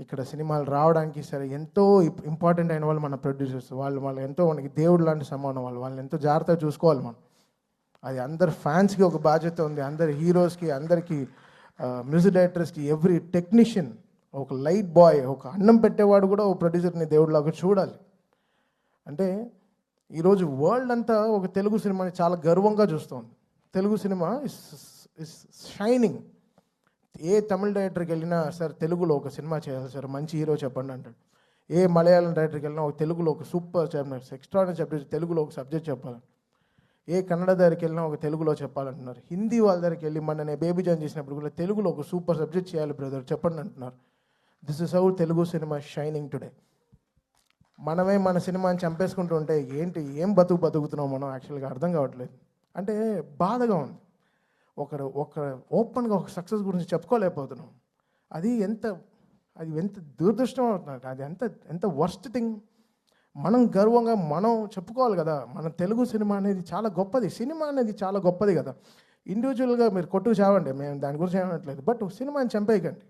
ఇక్కడ సినిమాలు రావడానికి సరే ఎంతో ఇంపార్టెంట్ అయిన వాళ్ళు మన ప్రొడ్యూసర్స్ వాళ్ళు వాళ్ళు ఎంతో మనకి దేవుడు లాంటి సమానం వాళ్ళు. వాళ్ళని ఎంతో జాగ్రత్తగా చూసుకోవాలి మనం. అది అందరు ఫ్యాన్స్కి ఒక బాధ్యత ఉంది. అందరి హీరోస్కి అందరికీ మ్యూజిక్ డైరెక్టర్స్కి ఎవ్రీ టెక్నీషియన్ ఒక లైట్ బాయ్ ఒక అన్నం పెట్టేవాడు కూడా ఒక ప్రొడ్యూసర్ని దేవుడిలాగా చూడాలి. అంటే ఈరోజు వరల్డ్ అంతా ఒక తెలుగు సినిమాని చాలా గర్వంగా చూస్తుంది. Telugu cinema is is shining ఏ తమిళ డైరెక్టర్కి వెళ్ళినా సార్ తెలుగులో ఒక సినిమా చేయాలి సార్ మంచి హీరో చెప్పండి అంటాడు. ఏ మలయాళం డైరెక్టర్కి వెళ్ళినా ఒక తెలుగులో ఒక సూపర్ చెప్పినారు ఎక్స్ట్రాడనరీ సబ్జెక్ట్ తెలుగులో ఒక సబ్జెక్ట్ చెప్పాలి. ఏ కన్నడ దగ్గరికి వెళ్ళినా ఒక తెలుగులో చెప్పాలంటున్నారు హిందీ వాళ్ళ దగ్గరికి వెళ్ళి మన నేను బేబీ జాన్ చేసినప్పుడు కూడా తెలుగులో ఒక సూపర్ సబ్జెక్ట్ చేయాలి బ్రదర్ చెప్పండి అంటున్నారు. This is our Telugu cinema shining today మనమే మన సినిమాని చంపేసుకుంటూ ఉంటే ఏంటి ఏం బతుకు బతుకుతున్నాం మనం? యాక్చువల్గా అర్థం కావట్లేదు. అంటే బాధగా ఉంది. ఒకరు ఒక ఓపెన్గా ఒక సక్సెస్ గురించి చెప్పుకోలేకపోతున్నాం. అది ఎంత అది ఎంత దురదృష్టం అవుతున్నాడు అది ఎంత ఎంత వర్స్ట్ థింగ్ మనం గర్వంగా మనం చెప్పుకోవాలి కదా. మన తెలుగు సినిమా అనేది చాలా గొప్పది. సినిమా అనేది చాలా గొప్పది కదా. ఇండివిజువల్గా మీరు కొట్టుకు చావండి. మేము దాని గురించి ఏమనట్లేదు. బట్ సినిమాని చంపేయకండి.